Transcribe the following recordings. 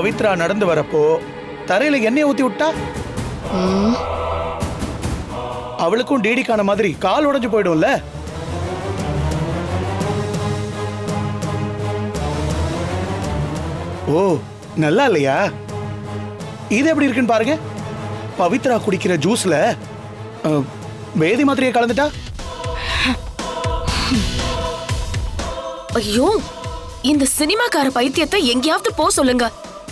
பவித்ரா நடந்து வரப்போ தரையில எண்ணெய் ஊத்தி விட்டா? அவளுக்கும் டிடிக்கான மாதிரி கால் உடைஞ்சு போயிடும்ல? ஓ நல்லா இல்லையா? இது எப்படி இருக்குன்னு பாருங்க. பவித்ரா குடிக்கிற ஜூஸ்ல வேதி மாத்திரையை கலந்துட்டா? ஐயோ இந்த சினிமாக்கார பைத்தியத்தை எங்கேயாவது போ சொல்லுங்க.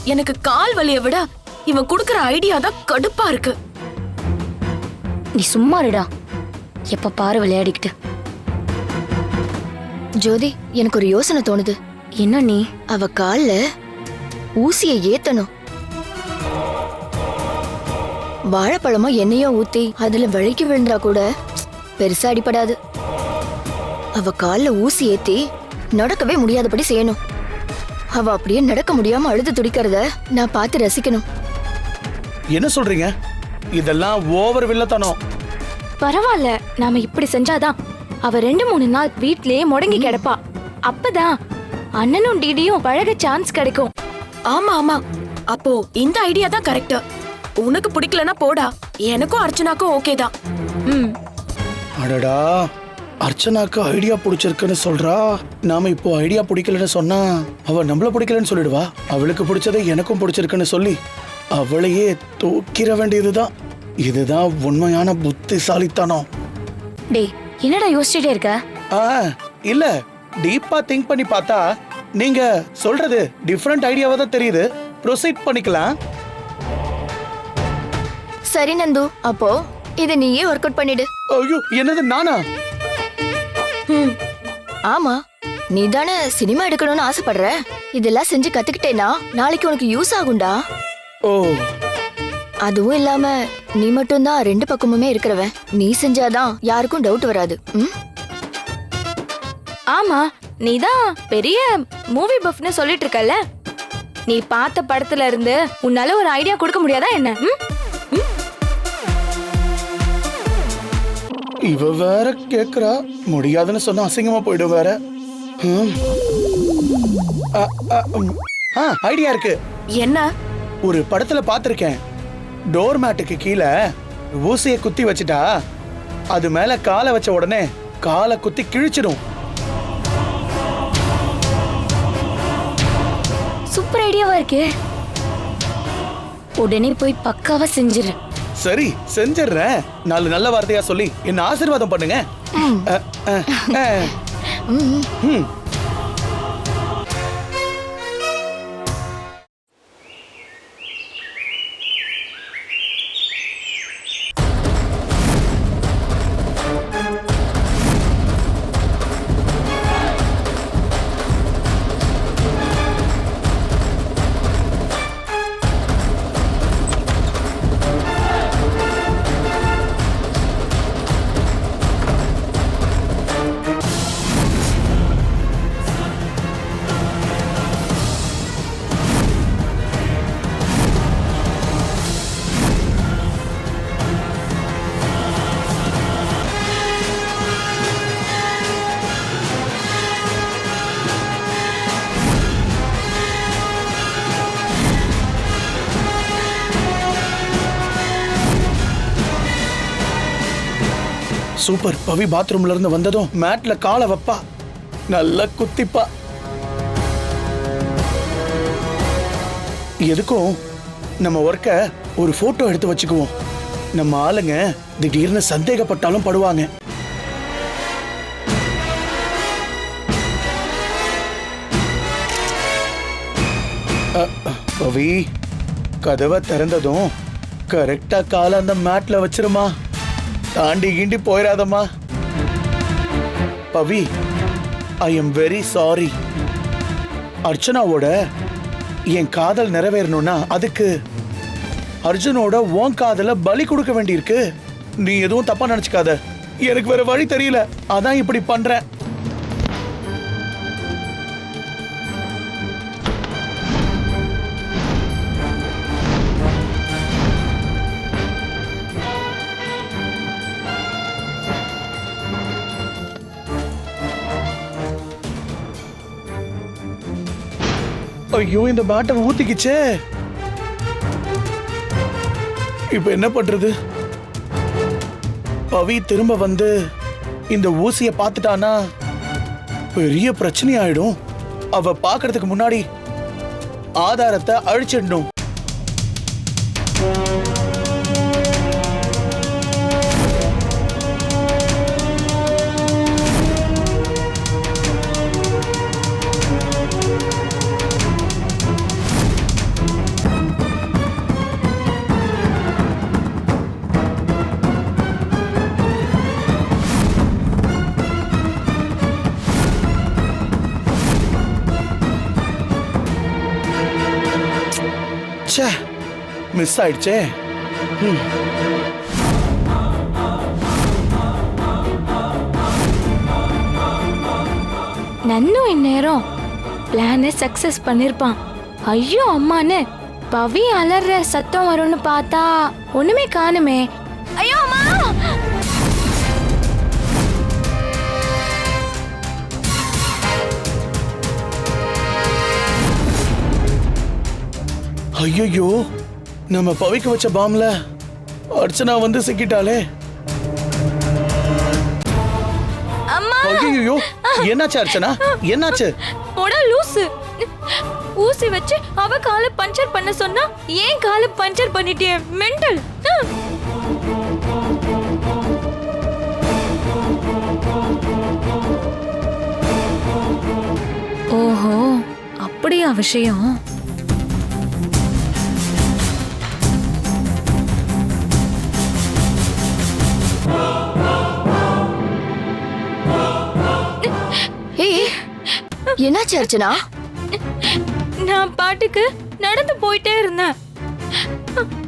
எனக்கு கால் வலியை விட இவன் கொடுக்கற ஐடியா தான் கடுப்பா இருக்கு. நீ சும்மா இருடா. எப்ப பாரு விளையாடிக்கிட்டு. ஜோதி எனக்கு ஒரு யோசனை தோணுது. என்ன நீ? அவ கால்ல ஊசிய ஏத்தணும். வாழைப்பழமோ எண்ணெயோ ஊத்தி அதுல வழுக்கி விழுந்தா கூட பெருசா அடிபடாது. அவ கால்ல ஊசி ஏத்தி நடக்கவே முடியாதபடி செய்யணும். அவ அப்படியே நடக்க முடியாம அழுது துடிக்கிறத நான் பார்த்து ரசிக்கணும். என்ன சொல்றீங்க? இதெல்லாம் ஓவர் வில்லத்தனம். பரவாயில்ல. நாம இப்படி செஞ்சாதான் அவ ரெண்டு மூணு நாள் வீட்லயே முடங்கி கிடப்பா. அப்பதான் அண்ணனும் டிடியும் பழக சான்ஸ் கிடைக்கும். ஆமா ஆமா. அப்போ இந்த ஐடியா தான் கரெக்ட் உனக்கு பிடிக்கலனா போடா. எனக்கும் அர்ச்சனாக்கும் ஓகே தான். ம். அடடா. அர்ச்சனாக்கு ஐடியா பிடிச்சிருக்குன்னு சொல்றா? நாம இப்போ ஐடியா பிடிக்கலன்னு சொன்னா அவ நம்மள பிடிக்கலன்னு சொல்லிடுவா. அவளுக்கு பிடிச்சதை எனக்கும் பிடிச்சிருக்குன்னு சொல்லி அவளையே தூக்கிற வேண்டியதுதான். இதுதான் உண்மையான புத்திசாலித்தனம். டேய் என்னடா யோசிச்சுட்டே இருக்க? ஆ இல்ல. டீப்பா திங்க் பண்ணி பார்த்தா நீங்க சொல்றது டிஃப்ரெண்ட் ஐடியாவா தான் தெரியுது. ப்ரொசீட் பண்ணிக்கலாம். சரி நந்து. அப்போ இதை நீயே ஒர்க் அவுட் பண்ணிடு. ஐயோ என்னது நானா? ஆமா நீ தானே சினிமா எடுக்கணும்னு ஆசைப்படுற? இதெல்லாம் செஞ்சு கத்துக்கிட்டேனா? நாளைக்கு உனக்கு யூஸ் ஆகும்டா. ஓ. அதுவும் இல்லாம நீ மட்டும்தான் ரெண்டு பக்கமுமே இருக்கிறவன். நீ செஞ்சாதான் யாருக்கும் டவுட் வராது. ம்? ஆமா நீதான் பெரிய மூவி பஃப்னு சொல்லிட்டு இருக்கல்ல? நீ பார்த்த படத்துல இருந்து உன்னால ஒரு ஐடியா கொடுக்க முடியாதா என்ன? ம்? இவ வேற கேக்குறா. முடியாதுன்னு சொன்னா அசிங்கமா போயிடும் வேற. ஐடியா இருக்கு. என்ன? ஒரு படத்துல பார்த்திருக்கேன் டோர் மேட்டுக்கு கீழே ஊசியை குத்தி வச்சுட்டா அது மேல காலை வச்ச உடனே காலை குத்தி கிழிச்சிடும். சூப்பர் ஐடியாவா இருக்கே. உடனே போய் பக்காவா செஞ்சிரு. சரி செஞ்சிடுறேன் நாலு நல்ல வார்த்தையா சொல்லி என்ன ஆசீர்வாதம் பண்ணுங்க. ம், சூப்பர். பவி பாத்ரூம்ல இருந்து வந்ததும் மேட்ல காலை வைப்பா. நல்லா குத்திப்பா. எதுக்கும் நம்ம ஒர்க்க ஒரு போட்டோ எடுத்து வச்சுக்குவோம். நம்ம ஆளுங்க திடீர்னு சந்தேகப்பட்டாலும் படுவாங்க. அ, பவி கதவை திறந்ததும் கரெக்டா காலை அந்த மேட்ல வச்சிருமா? தாண்டி கிண்டி போயிடாதம்மா Pavi I am very sorry அர்ச்சனாவோட என் காதல் நிறைவேறணும்னா அதுக்கு அர்ஜுனோட உன் காதல பலி கொடுக்க வேண்டியிருக்கு. நீ எதுவும் தப்பா நினைச்சுக்காத. எனக்கு வேற வழி தெரியல. அதான் இப்படி பண்றேன். ஐயோ இந்த பாட்டை ஊத்திக்கிச்சே. இப்போ என்ன பண்றது? பவி திரும்ப வந்து இந்த ஊசிய பார்த்துட்டானா பெரிய பிரச்சனை ஆயிடும் அவ பார்க்கறதுக்கு முன்னாடி ஆதாரத்தை அழிச்சிடணும். மிஸ் ஆயிடுச்சே. நன்னும் இந்நேரம் பிளானை சக்சஸ் பண்ணிருப்பான். ஐயோ அம்மான்னு பவி அலற சத்தம் வரும்னு பார்த்தா ஒண்ணுமே காணுமே. ஐயோ அம்மா! ஐயோ நம்ம பவிக்க வச்ச பாம்ல அர்ச்சனா வந்து சிக்கிட்டாளே. அம்மா! ஐயோ என்னாச்சு அர்ச்சனா? என்னாச்சு? போடா லூசு. ஊசி வச்சு அவ காலை பஞ்சர் பண்ண சொன்னா ஏன் காலை பஞ்சர் பண்ணிட்டியே? மெண்டல். ஓஹோ அப்படியா விஷயம்? என்னாச்சு அர்ச்சனா? நான் பாட்டுக்கு நடந்து போயிட்டே இருந்தேன்.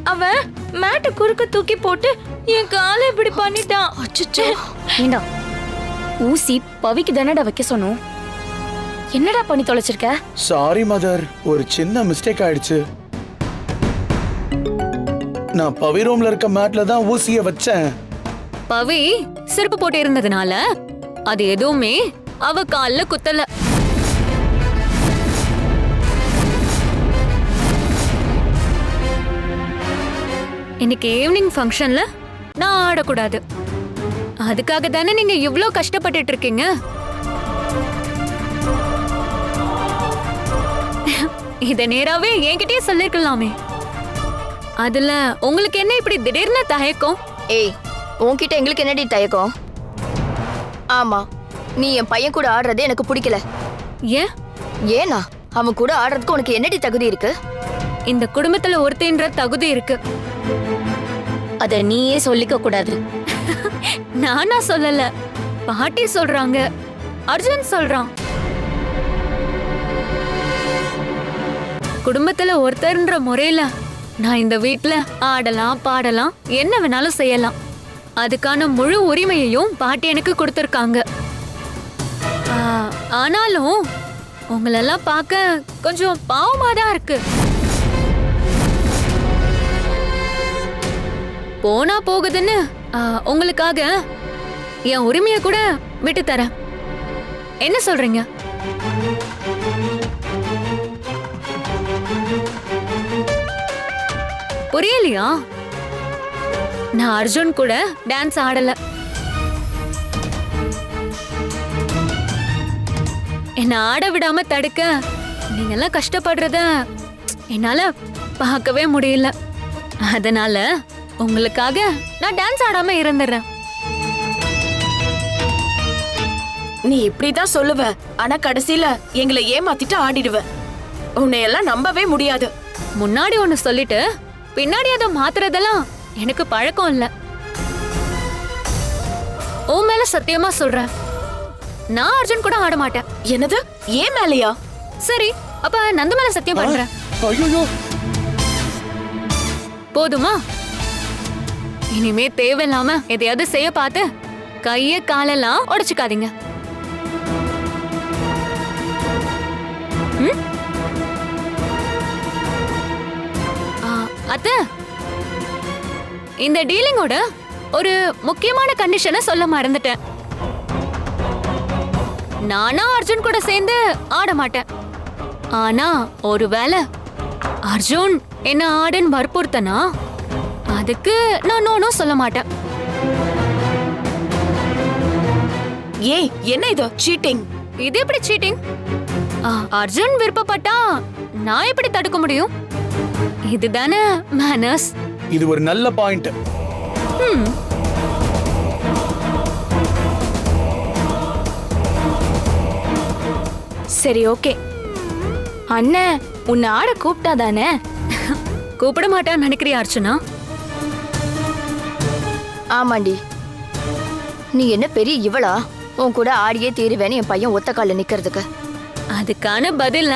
அவன் மேட்டை குறுக்க தூக்கி போட்டு என் காலை இப்படி பண்ணிட்டான். அச்சச்சோ. ஏண்டா? ஊசி பவிக்கு தானடா வைக்க சொன்னோம். என்னடா பண்ணி தொலைச்சிருக்க? சாரி மதர் ஒரு சின்ன மிஸ்டேக் ஆயிடுச்சு. நான் பவி ரூம்ல இருக்க மேட்ல தான் ஊசிய வச்சேன். பவி செருப்பு போட்டு இருந்ததுனால அது எதுவுமே அவ கால்ல குத்தல. இன்னைக்கு ஈவினிங் ஃபங்க்ஷன்ல நான் ஆடக்கூடாது. அதுக்காக தானே நீங்க இவ்ளோ கஷ்டப்பட்டுட்டு இருக்கீங்க? இத நேராவே என்கிட்டயே சொல்லிருக்கலாமே. அதுல உங்களுக்கு என்ன இப்படி திடீர்னு தயக்கம்? ஏய் உன்கிட்ட எங்களுக்கு என்னடி தயக்கம்? ஆமா நீ என் பையன் கூட ஆடுறது எனக்கு பிடிக்கல. ஏன்? ஏனா அவன் கூட ஆடுறதுக்கு உனக்கு என்னடி தகுதி இருக்கு? இந்த குடும்பத்துல ஒருத்தின்ற தகுதி இருக்கு. அத நீயே சொல்லிக்க கூடாது. நானா சொல்லல. பாட்டி சொல்றாங்க. அர்ஜுன் சொல்றான். குடும்பத்துல ஒருத்தர்ன்ற முறையில நான் இந்த வீட்ல ஆடலாம் பாடலாம் என்ன வேணாலும் செய்யலாம். அதுக்கான முழு உரிமையையும் பாட்டி எனக்கு கொடுத்துருக்காங்க. ஆனாலும் உங்களெல்லாம் பார்க்க கொஞ்சம் பாவமா தான் இருக்கு. போனா போகுதுன்னு உங்களுக்காக என் உரிமைய கூட விட்டு தரேன். என்ன சொல்றீங்க? புரியலையா? நான் அர்ஜுன் கூட டான்ஸ் ஆடல. என்ன ஆட விடாம தடுக்க நீங்க எல்லாம் கஷ்டப்படுறத என்னால பார்க்கவே முடியல. அதனால உங்களுக்காக நான் டான்ஸ் ஆடாம இருந்துடுறேன் நீ இப்படிதான் சொல்லுவ. ஆனா கடைசியில எங்களை ஏமாத்திட்டு ஆடிடுவ. உன்னை எல்லாம் நம்பவே முடியாது. முன்னாடி ஒன்னு சொல்லிட்டு பின்னாடி அதை மாத்துறதெல்லாம் எனக்கு பழக்கம் இல்ல. உன் மேல சத்தியமா சொல்றேன். நான் அர்ஜுன் கூட ஆட மாட்டேன். என்னது? ஏன் மேலையா? சரி அப்ப நந்து மேல சத்தியம் பண்றேன். போதுமா? இனிமே தேவையில்லாம எதையாவது செய்ய பார்த்து கைய காலெல்லாம் உடைச்சுக்காதீங்க. ம்? ஆ, அத்தை. இந்த டீலிங்கோட ஒரு முக்கியமான கண்டிஷனை சொல்ல மறந்துட்டேன். நானா அர்ஜுன் கூட சேர்ந்து ஆட மாட்டேன். ஆனா ஒருவேளை அர்ஜுன் என்ன ஆடுன்னு வற்புறுத்தனா? அதுக்கு நான் நோனும் சொல்ல மாட்டேன். ஏய் என்ன இது? சீட்டிங் இது எப்படி சீட்டிங் அர்ஜுன் விருப்பப்பட்டா நான் எப்படி தடுக்க முடியும்? இதுதானே மேனஸ் இது ஒரு நல்ல பாயிண்ட் சரி ஓகே அண்ணன் உன்னை ஆட கூப்பிட்டா தானே? கூப்பிட மாட்டான்னு நினைக்கிறியா அர்ச்சனா ஆமாண்டி. நீ என்ன பெரிய இவளா? உன் கூட ஆடியே தீருவேன்னு என் பையன் ஒத்த கால்ல நிக்கிறதுக்கு. அதுக்கான பதில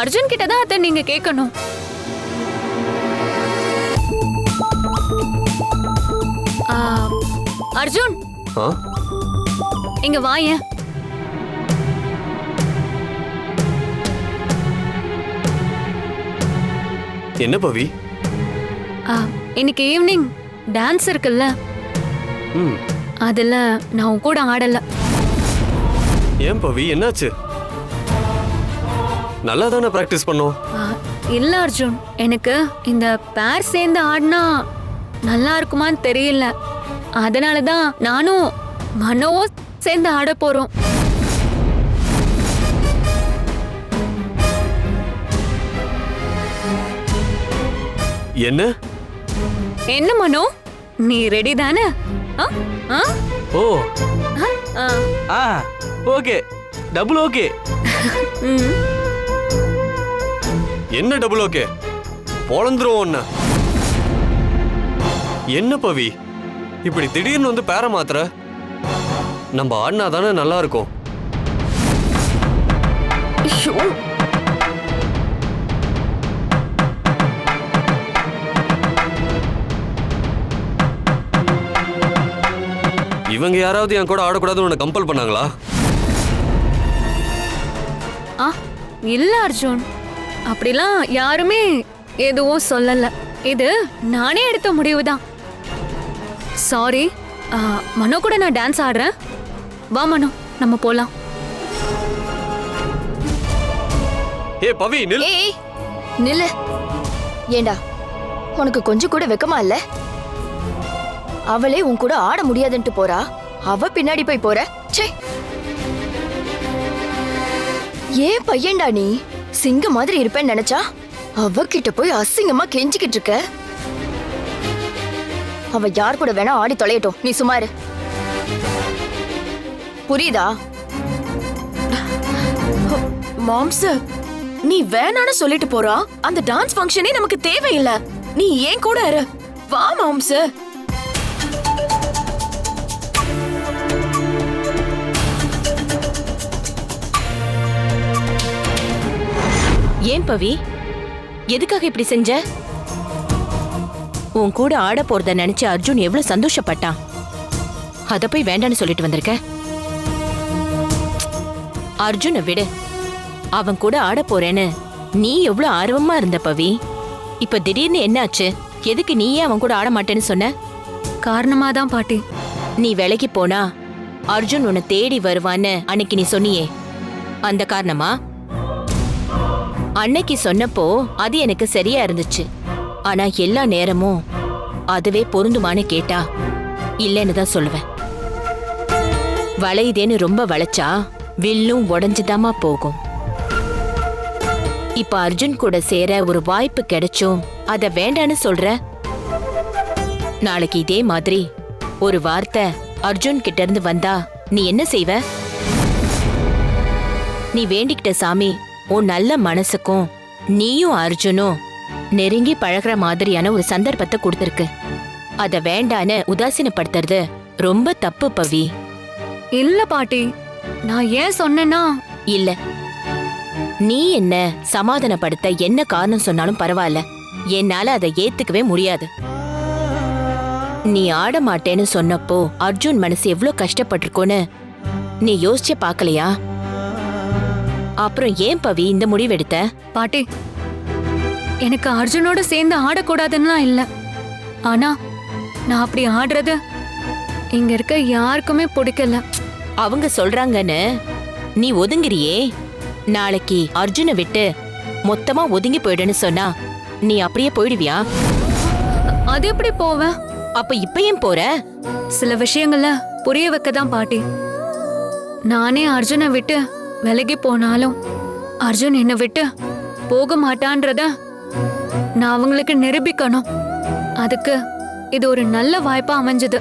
அர்ஜுன் கிட்ட தான் அத்தை நீங்க கேட்கணும் ஆ, அர்ஜுன். இங்க வாயேன் என்ன பவி? ஆ, இன்னைக்கு ஈவினிங் டான்ஸ் இருக்குல்ல. அதுல நான் உன் கூட ஆடல. ஏன் பவி? என்னாச்சு? நல்லா தானே ப்ராக்டிஸ் பண்ணோம் இல்ல அர்ஜுன். எனக்கு இந்த பேர் சேர்ந்து ஆடினா நல்லா இருக்குமான்னு தெரியல. அதனால தான் நானும் மனோவும் சேர்ந்து ஆட போறோம். என்ன? என்ன மனோ? நீ ரெடி தானே? ஓ. ஆ. ஆ. ஓகே. Double okay. என்ன டபுள் ஓகே? பொழந்துரும் ஒன்ன என்ன பவி? இப்படி திடீர்னு வந்து பேர மாத்திர நம்ம ஆடினா தானே நல்லா இருக்கும். இவங்க யாராவது என் கூட ஆடக்கூடாதுன்னு உன்னை கம்பல் பண்ணாங்களா? ஆ இல்ல அர்ஜுன். அப்படிலாம் யாருமே எதுவும் சொல்லல. இது நானே எடுத்த முடிவு தான் சாரி மனோ கூட நான் டான்ஸ் ஆடுறேன். வா மனோ நம்ம போலாம். ஏ பவி நில் ஏய் நில்லு. ஏண்டா உனக்கு கொஞ்சம் கூட வெக்கமா இல்ல? அவளே உன் கூட ஆட முடியாதுன்ட்டு போறா. அவ பின்னாடி போய் போற. ச்சே. ஏன் பையன்டா நீ? சிங்க மாதிரி இருப்பேன்னு நினைச்சா? அவகிட்ட போய் அசிங்கமா கெஞ்சிக்கிட்டு இருக்க. அவ யார் கூட வேணா ஆடி தொலையட்டும். நீ சுமாரு புரியுதா? மாம்ஸ் நீ வேணான்னு சொல்லிட்டு போறா? அந்த டான்ஸ் ஃபங்க்ஷனே நமக்கு தேவையில்ல. நீ ஏன் கூட இரு. வா மாம்ஸ் ஏன் பவி? எதுக்காக இப்படி செஞ்ச? உன் கூட ஆட போறத நினைச்சு அர்ஜுன் எவ்வளவு சந்தோஷப்பட்டான். அத போய் வேண்டான்னு சொல்லிட்டு வந்திருக்க? அர்ஜுனை விடு. அவன் கூட ஆட போறேன்னு நீ எவ்வளவு ஆர்வமா இருந்த பவி? இப்ப திடீர்னு என்னாச்சு? எதுக்கு நீயே அவன் கூட ஆட மாட்டேன்னு சொன்ன? காரணமா தான் பாட்டி. நீ வேலைக்கு போனா அர்ஜுன் உன்னை தேடி வருவான்னு அன்னைக்கு நீ சொன்னியே. அந்த காரணமா? அன்னைக்கு சொன்னப்போ அது எனக்கு சரியா இருந்துச்சு. ஆனா எல்லா நேரமும் அதுவே பொருந்துமான்னு கேட்டா இல்லைன்னு தான் சொல்லுவேன். வளையுதேன்னு ரொம்ப வளைச்சா வில்லும் உடஞ்சுதாமா போகும். இப்ப அர்ஜுன் கூட சேர ஒரு வாய்ப்பு கிடைச்சும் அத வேண்டான்னு சொல்ற? நாளைக்கு இதே மாதிரி ஒரு வார்த்தை அர்ஜுன் கிட்ட இருந்து வந்தா நீ என்ன செய்வ? நீ வேண்டிக்கிட்ட சாமி உன் நல்ல மனசுக்கும் நீயும் அர்ஜுனும் நெருங்கி பழகுற மாதிரியான ஒரு சந்தர்ப்பத்தை கொடுத்திருக்கு. அத வேண்டான்னு உதாசீனப்படுத்துறது ரொம்ப தப்பு பவி. இல்ல பாட்டி. நான் ஏன் சொன்னேன்னா? இல்ல. நீ என்ன சமாதானப்படுத்த என்ன காரணம் சொன்னாலும் பரவாயில்ல. என்னால அதை ஏத்துக்கவே முடியாது. நீ ஆட மாட்டேன்னு சொன்னப்போ அர்ஜுன் மனசு எவ்வளவு கஷ்டப்பட்டிருக்கோன்னு நீ யோசிச்சு பார்க்கலையா? அப்புறம் ஏன் பவி இந்த முடிவெடுத்த? பாட்டி எனக்கு அர்ஜுனோட சேர்ந்து ஆடக்கூடாதுன்னுலாம் இல்ல. ஆனா நான் அப்படி ஆடுறது இங்க இருக்க யாருக்குமே பிடிக்கல. அவங்க சொல்றாங்கன்னு நீ ஒதுங்குறியே? நாளைக்கு அர்ஜுனை விட்டு மொத்தமா ஒதுங்கி போயிடுன்னு சொன்னா நீ அப்படியே போயிடுவியா? அது எப்படி போவேன் அப்ப இப்ப ஏன் போற? சில விஷயங்கள புரிய வைக்க தான் பாட்டி. நானே அர்ஜுனை விட்டு விலகி போனாலும் அர்ஜுன் என்னை விட்டு போக மாட்டான்றத நான் அவங்களுக்கு நிரூபிக்கணும். அதுக்கு இது ஒரு நல்ல வாய்ப்பா அமைஞ்சது.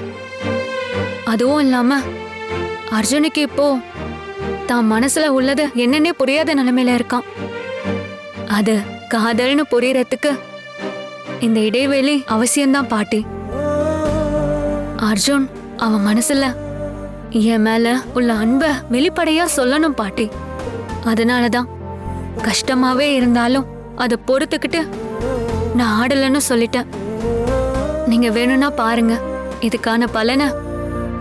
அதுவும் இல்லாம அர்ஜுனுக்கு இப்போ தான் மனசுல உள்ளது என்னன்னே புரியாத நிலைமையில இருக்கான். அது காதல்னு புரியறதுக்கு இந்த இடைவெளி அவசியம்தான் பாட்டி. அர்ஜுன் அவன் மனசுல என் மேல உள்ள அன்ப வெளிப்படையா சொல்லணும் பாட்டி. அதனாலதான் கஷ்டமாவே இருந்தாலும் அதை பொறுத்துக்கிட்டு நான் ஆடலன்னு சொல்லிட்டேன். நீங்க வேணும்னா பாருங்க. இதுக்கான பலனை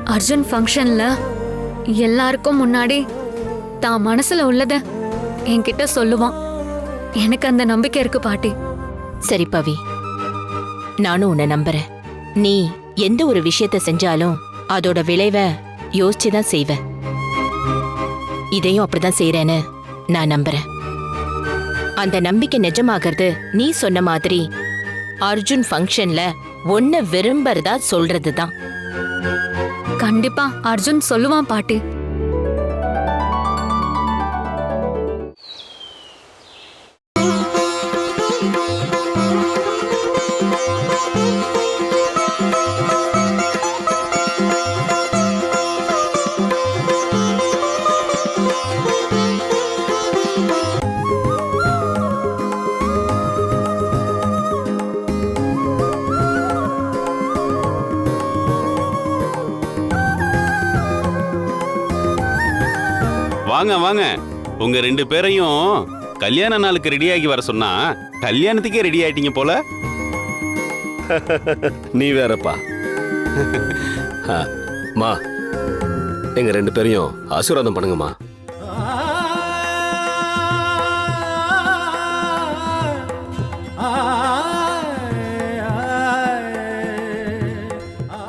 அர்ஜுன் ஃபங்க்ஷன்ல எல்லாருக்கும் முன்னாடி தான் மனசுல உள்ளத என்கிட்ட சொல்லுவான். எனக்கு அந்த நம்பிக்கை இருக்கு பாட்டி. சரி பவி. நானும் உன்னை நம்புறேன். நீ எந்த ஒரு விஷயத்த செஞ்சாலும் அதோட விளைவை யோசிச்சு தான் செய்வ இதையும் அப்படிதான் செய்யறேன்னு நான் நம்புறேன். அந்த நம்பிக்கை நிஜமாகிறது நீ சொன்ன மாதிரி அர்ஜுன் ஃபங்க்ஷன்ல ஒன்ன விரும்புறதா சொல்றதுதான். கண்டிப்பா அர்ஜுன் சொல்லுவான் பாட்டி. வாங்க. உங்க ரெண்டு பேரையும் கல்யாண நாளுக்கு ரெடியாகி வர சொன்னா கல்யாணத்துக்கே ரெடி ஆயிட்டீங்க போல. நீ வேறப்பா. மா எங்க ரெண்டு பேரையும் ஆசீர்வாதம் பண்ணுங்கம்மா.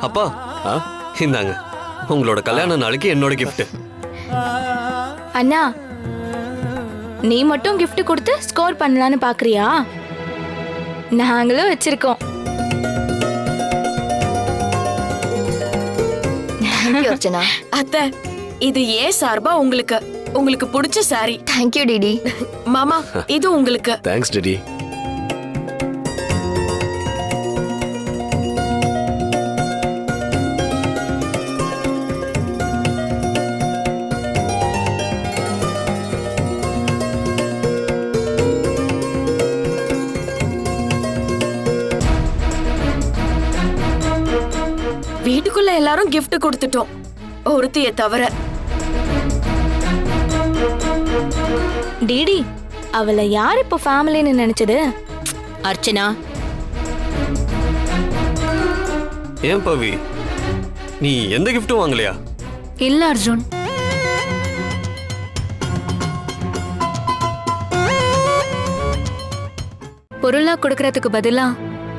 அப்பா ஆ? இந்தாங்க. உங்களோட கல்யாண நாளைக்கு என்னோட gift. அண்ணா நீ மட்டும் gift கொடுத்து ஸ்கோர் பண்ணலான்னு பாக்குறியா? நாங்களும் வச்சிருக்கோம். அர்ச்சனா. அத்தை இது ஏன் சார்பா உங்களுக்கு? உங்களுக்கு பிடிச்ச சாரி தேங்க்யூ டிடி மாமா இது உங்களுக்கு. தேங்க்ஸ் டெடி gift கொடுத்துட்டோம். ஒருத்திய தவிர. டிடி அவளை யார் இப்போ ஃபேமிலின்னு நினைச்சது? அர்ச்சனா. ஏன் பவி? நீ எந்த கிஃப்ட்டும் வாங்கலையா? இல்ல அர்ஜுன். பொருளா கொடுக்கறதுக்கு பதிலா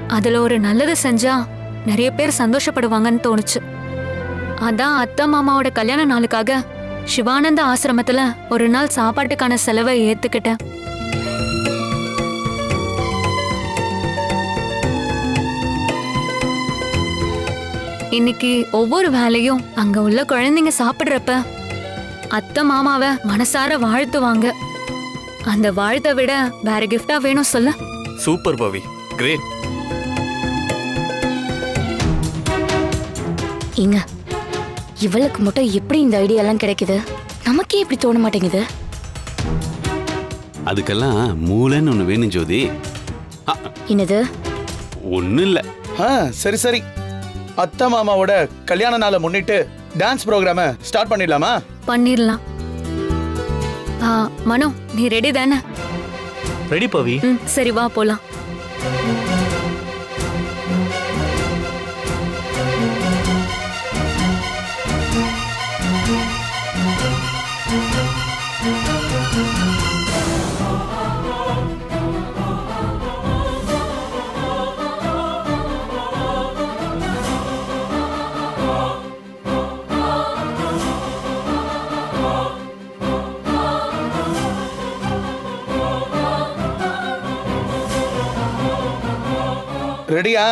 அதுல ஒரு நல்லது செஞ்சா நிறைய பேர் சந்தோஷப்படுவாங்கன்னு தோணுச்சு. அதான் அத்தை மாமாவோட கல்யாண நாளுக்காக சிவானந்த ஆசிரமத்துல ஒரு நாள் சாப்பாட்டுக்கான செலவை ஏத்துக்கிட்டேன். இன்னைக்கு ஒவ்வொரு வேலையும் அங்க உள்ள குழந்தைங்க சாப்பிடுறப்ப அத்தை மாமாவை மனசார வாழ்த்துவாங்க. அந்த வாழ்த்தை விட வேற கிஃப்டா வேணும் சொல்ல. சூப்பர் பவி. கிரேட். ஏங்க இவளுக்கு மட்டும் எப்படி இந்த ஐடியா எல்லாம் கிடைக்குது? நமக்கே இப்படி தோண மாட்டேங்குது. அதுக்கெல்லாம் மூளைன்னு ஒன்று வேணும் ஜோதி. என்னது? ஒன்றும் இல்லை. ஆ சரி சரி. அத்தை மாமாவோட கல்யாண நாளை முன்னிட்டு டான்ஸ் ப்ரோக்ராம ஸ்டார்ட் பண்ணிடலாமா? பண்ணிரலாம் ஆ, மனோ நீ ரெடி தானே? ரெடி பவி. ம் சரி வா போலாம். ரெடியா?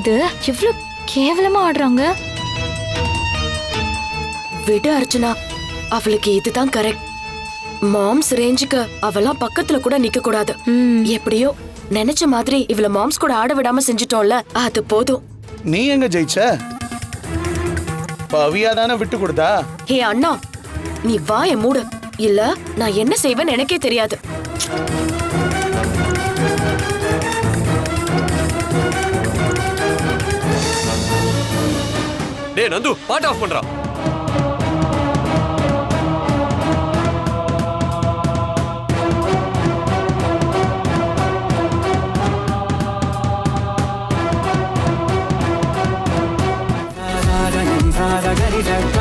இது எவ்வளவு கேவலமா ஆடுறாங்க? விடு அர்ச்சனா அவளுக்கு இதுதான் கரெக்ட் மாம்ஸ் ரேஞ்சுக்கு அவெல்லாம் பக்கத்துல கூட நிக்க கூடாது. ம், எப்படியோ நினைச்ச மாதிரி இவள மாம்ஸ் கூட ஆட விடாம செஞ்சுட்டோம்ல அது போதும். நீ எங்க ஜெயிச்ச? பவியா தானே விட்டு கொடுத்தா? ஹே அண்ணா நீ வாய மூடு. இல்ல நான் என்ன செய்வேன்னு எனக்கே தெரியாது. டேய் நந்து பாட் ஆஃப் பண்றா Thank you.